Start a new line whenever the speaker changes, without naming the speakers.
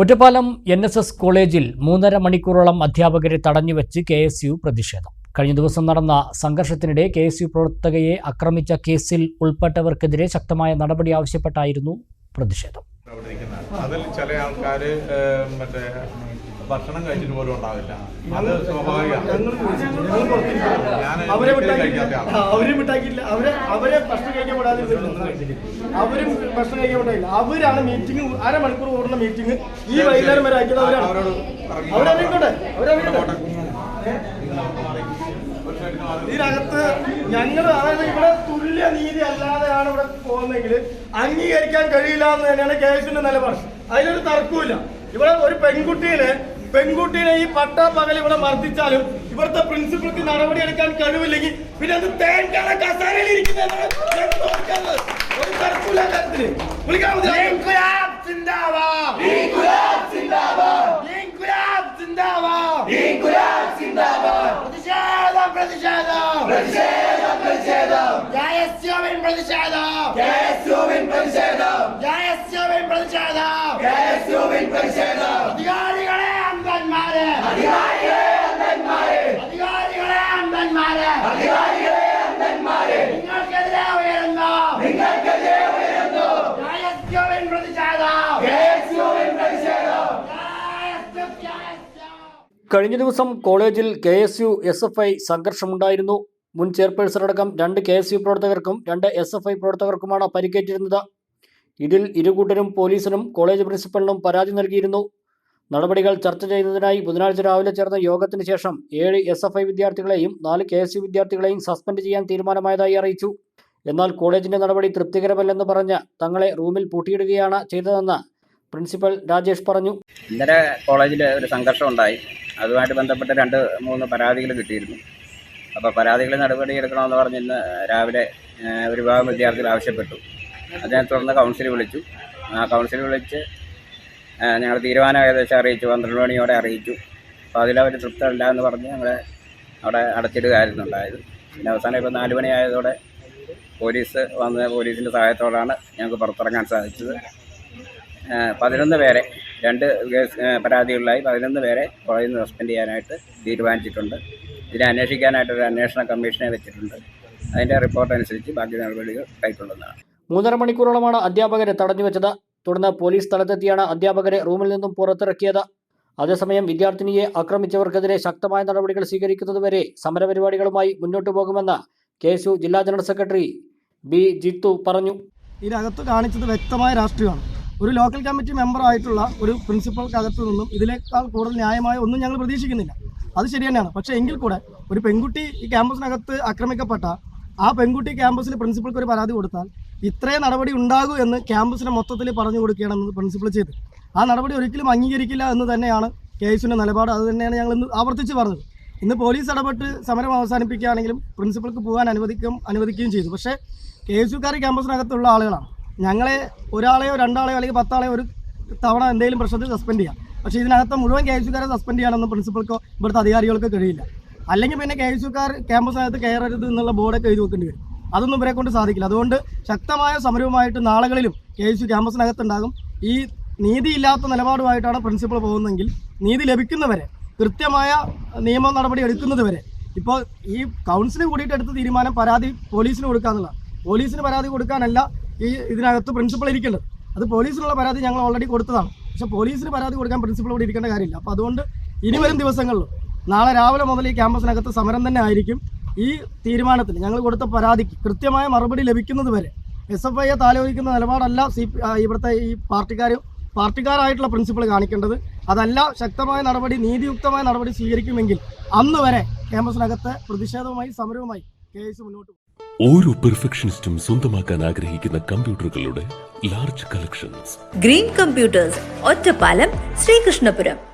Ottapalam N S S കോളേജിൽ മൂന്നര മണിക്കൂറോളം അധ്യാപകരെ തടഞ്ഞുവെച്ച് കെ എസ് യു പ്രതിഷേധം. കഴിഞ്ഞ ദിവസം നടന്ന സംഘർഷത്തിനിടെ കെ എസ് യു പ്രവർത്തകയെ ആക്രമിച്ച കേസിൽ ഉൾപ്പെട്ടവർക്കെതിരെ ശക്തമായ നടപടി ആവശ്യപ്പെട്ടായിരുന്നു പ്രതിഷേധം.
അതിൽ ചില ആൾക്കാർ മറ്റേ ഭക്ഷണം കഴിച്ചിട്ട് പോലും ഉണ്ടാവില്ല. അത് സ്വാഭാവികമാണ്.
അവരെ വിട്ടാക്കിയില്ല അവരെ അവരെ അവരെ ഭക്ഷണം കഴിക്കാൻ വിടാതെ അവരും ഭക്ഷണം കഴിക്കാൻ വിട്ടില്ല അവരാണ് മീറ്റിംഗ് അരമണിക്കൂർ ഓടുന്ന മീറ്റിംഗ് ഈ വൈകുന്നേരം വരെ അവരാണ്. അവരറിയിക്കോട്ടെ അവരറിയിക്കോട്ടെ ഇതിനകത്ത് ഞങ്ങൾ അതായത് ഇവിടെ തുല്യ നീതി അല്ലാതെയാണ് ഇവിടെ പോകുന്നതെങ്കിൽ അംഗീകരിക്കാൻ കഴിയില്ല എന്ന് തന്നെയാണ് കേസിന്റെ നിലപാട്. അതിലൊരു തർക്കമില്ല ഇവിടെ ഒരു പെൺകുട്ടീനെ പെൺകുട്ടീനെ ഈ പട്ടാ പകൽ ഇവിടെ മർദ്ദിച്ചാലും ഇവിടുത്തെ പ്രിൻസിപ്പൾക്ക് നടപടി എടുക്കാൻ കഴിവില്ലെങ്കിൽ പിന്നെ അത് തേൻകാല കസാരയിൽ ഇരിക്കുന്നതാണ്. ഒരു കാര്യത്തിൽ. പ്രതിഷേധം അധികാരികളെ
കഴിഞ്ഞ ദിവസം കോളേജിൽ K S U S F I സംഘർഷമുണ്ടായിരുന്നു. മുൻ ചെയർപേഴ്സൺ അടക്കം രണ്ട് കെ എസ് യു പ്രവർത്തകർക്കും രണ്ട് എസ് എഫ് ഐ പ്രവർത്തകർക്കുമാണ് പരിക്കേറ്റിരുന്നത്. ഇതിൽ ഇരുകൂട്ടരും പോലീസിനും കോളേജ് പ്രിൻസിപ്പലിനും പരാതി നൽകിയിരുന്നു. നടപടികൾ ചർച്ച ചെയ്യുന്നതിനായി ബുധനാഴ്ച രാവിലെ ചേർന്ന യോഗത്തിന് ശേഷം ഏഴ് എസ് എഫ് ഐ വിദ്യാർത്ഥികളെയും നാല് കെ എസ് യു വിദ്യാർത്ഥികളെയും സസ്പെൻഡ് ചെയ്യാൻ തീരുമാനമായതായി അറിയിച്ചു. എന്നാൽ കോളേജിന്റെ നടപടി തൃപ്തികരമല്ലെന്ന് പറഞ്ഞ് തങ്ങളെ റൂമിൽ പൂട്ടിയിടുകയാണ് ചെയ്തതെന്ന് പ്രിൻസിപ്പൽ രാജേഷ് പറഞ്ഞു.
ഇന്നലെ കോളേജിൽ ഒരു സംഘർഷം ഉണ്ടായി. അതുമായിട്ട് ബന്ധപ്പെട്ട് രണ്ട് മൂന്ന് പരാതികൾ കിട്ടിയിരുന്നു. അപ്പോൾ പരാതികൾ നടപടി എടുക്കണമെന്ന് പറഞ്ഞ് ഇന്ന് രാവിലെ ഒരു വിഭാഗം വിദ്യാർത്ഥികൾ ആവശ്യപ്പെട്ടു. അതിനെ തുടർന്ന് കൗൺസിൽ വിളിച്ചു. ആ കൗൺസിൽ വിളിച്ച് ഞങ്ങൾ തീരുമാനം ഏകദേശം അറിയിച്ചു. പന്ത്രണ്ട് മണിയോടെ അറിയിച്ചു. അപ്പോൾ അതിലവർ തൃപ്തമല്ല എന്ന് പറഞ്ഞ് ഞങ്ങളെ അവിടെ അടച്ചിടുകയായിരുന്നു ഉണ്ടായത്. പിന്നെ അവസാനം ഇപ്പോൾ നാല് മണിയായതോടെ പോലീസ് വന്ന് പോലീസിന്റെ സഹായത്തോടാണ് ഞങ്ങൾക്ക് പുറത്തിറങ്ങാൻ സാധിച്ചത്. പതിനൊന്ന് പേരെ രണ്ട് കേസ് പരാതികളിലായി പതിനൊന്ന് പേരെ കോളേജിൽ നിന്ന് സസ്പെൻഡ് ചെയ്യാനായിട്ട് തീരുമാനിച്ചിട്ടുണ്ട്. ഇതിനെ അന്വേഷിക്കാനായിട്ട് ഒരു അന്വേഷണ കമ്മീഷനെ വെച്ചിട്ടുണ്ട്. അതിന്റെ റിപ്പോർട്ട് അനുസരിച്ച് ബാക്കി നടപടികൾ കൈക്കൊള്ളുന്നതാണ്.
മൂന്നര മണിക്കൂറോളമാണ് അധ്യാപകരെ തടഞ്ഞുവെച്ചത് തുടർന്ന് പോലീസ് സ്ഥലത്തെത്തിയാണ് അധ്യാപകരെ റൂമിൽ നിന്നും പുറത്തിറക്കിയത്. അതേസമയം വിദ്യാർത്ഥിനിയെ ആക്രമിച്ചവർക്കെതിരെ ശക്തമായ നടപടികൾ സ്വീകരിക്കുന്നതുവരെ സമരപരിപാടികളുമായി മുന്നോട്ടു പോകുമെന്ന് കെ ജില്ലാ ജനറൽ സെക്രട്ടറി ബി ജിത്തു പറഞ്ഞു.
ഇതിനകത്ത് കാണിച്ചത് വ്യക്തമായ രാഷ്ട്രീയമാണ്. ഒരു ലോക്കൽ കമ്മിറ്റി മെമ്പർ ആയിട്ടുള്ള ഒരു പ്രിൻസിപ്പൾക്കകത്ത് നിന്നും ഇതിനേക്കാൾ കൂടുതൽ ന്യായമായ ഒന്നും ഞങ്ങൾ പ്രതീക്ഷിക്കുന്നില്ല. അത് ശരി തന്നെയാണ്. പക്ഷേ എങ്കിൽ കൂടെ ഒരു പെൺകുട്ടി ഈ ക്യാമ്പസിനകത്ത് ആക്രമിക്കപ്പെട്ട ആ പെൺകുട്ടി ക്യാമ്പസിൽ പ്രിൻസിപ്പൾക്ക് ഒരു പരാതി കൊടുത്താൽ ഇത്രയും നടപടി ഉണ്ടാകൂ എന്ന് ക്യാമ്പസിനെ മൊത്തത്തിൽ പറഞ്ഞു കൊടുക്കുകയാണ് പ്രിൻസിപ്പൾ ചെയ്ത് ആ നടപടി ഒരിക്കലും അംഗീകരിക്കില്ല എന്ന് തന്നെയാണ് കെ എസിന്റെ നിലപാട്. അത് തന്നെയാണ് ഞങ്ങൾ ഇന്ന് ആവർത്തിച്ച് പറഞ്ഞത്. ഇന്ന് പോലീസ് ഇടപെട്ട് സമരം അവസാനിപ്പിക്കുകയാണെങ്കിലും പ്രിൻസിപ്പൾക്ക് പോകാൻ അനുവദിക്കും അനുവദിക്കുകയും ചെയ്തു. പക്ഷേ കെ എസ് യുക്കാർ ക്യാമ്പസിനകത്തുള്ള ആളുകളാണ്. ഞങ്ങളെ ഒരാളെയോ രണ്ടാളെയോ അല്ലെങ്കിൽ പത്താളെയോ ഒരു തവണ എന്തെങ്കിലും പ്രശ്നത്തിൽ സസ്പെൻഡ് ചെയ്യാം. പക്ഷേ ഇതിനകത്ത് മുഴുവൻ കെ എസ് യുക്കാരെ സസ്പെൻഡ് ചെയ്യാനൊന്നും പ്രിൻസിപ്പൾക്കോ ഇവിടുത്തെ അധികാരികൾക്കോ കഴിയില്ല. അല്ലെങ്കിൽ പിന്നെ കെ എസ് യുക്കാർ ക്യാമ്പസിനകത്ത് കയറരുത് എന്നുള്ള ബോർഡൊക്കെ എഴുതി വെക്കേണ്ടി വരും. അതൊന്നും ഇവരെ കൊണ്ട് സാധിക്കില്ല. അതുകൊണ്ട് ശക്തമായ സമരവുമായിട്ട് നാളുകളിലും കെ എസ് യു ക്യാമ്പസിനകത്തുണ്ടാകും. ഈ നീതിയില്ലാത്ത നിലപാടുമായിട്ടാണ് പ്രിൻസിപ്പൾ പോകുന്നതെങ്കിൽ നീതി ലഭിക്കുന്നവരെ കൃത്യമായ നിയമ നടപടി എടുക്കുന്നതുവരെ. ഇപ്പോൾ ഈ കൗൺസിൽ കൂടിയിട്ട് എടുത്ത തീരുമാനം പരാതി പോലീസിന് കൊടുക്കാന്നുള്ളതാണ് പോലീസിന് പരാതി കൊടുക്കാനല്ല ഈ ഇതിനകത്ത് പ്രിൻസിപ്പൾ ഇരിക്കേണ്ടത്. അത് പോലീസിനുള്ള പരാതി ഞങ്ങൾ ഓൾറെഡി കൊടുത്തതാണ്. പക്ഷെ പോലീസിന് പരാതി കൊടുക്കാൻ പ്രിൻസിപ്പൾ ഇവിടെ ഇരിക്കേണ്ട കാര്യമില്ല. അപ്പോൾ അതുകൊണ്ട് ഇനി വരും ദിവസങ്ങളിലും നാളെ രാവിലെ മുതൽ ഈ ക്യാമ്പസിനകത്ത് സമരം തന്നെ ആയിരിക്കും. ഈ തീരുമാനത്തിൽ ഞങ്ങൾ കൊടുത്ത പരാതിക്ക് കൃത്യമായ മറുപടി ലഭിക്കുന്നത് വരെ എസ് എഫ് ഐയെ താലോചിക്കുന്ന നിലപാടല്ല സി ഇവിടുത്തെ ഈ പാർട്ടിക്കാർ പാർട്ടിക്കാരായിട്ടുള്ള പ്രിൻസിപ്പൾ കാണിക്കേണ്ടത്. അതല്ല ശക്തമായ നടപടി നീതിയുക്തമായ നടപടി സ്വീകരിക്കുമെങ്കിൽ അന്ന് വരെ ക്യാമ്പസിനകത്ത് പ്രതിഷേധവുമായി സമരവുമായി കെ എസ് മുന്നോട്ട്
ഓരോ പെർഫെക്ഷനിസ്റ്റും സ്വന്തമാക്കാൻ ആഗ്രഹിക്കുന്ന കമ്പ്യൂട്ടറുകളുടെ large collections
Green Computers Ottapalam Sreekrishnapuram.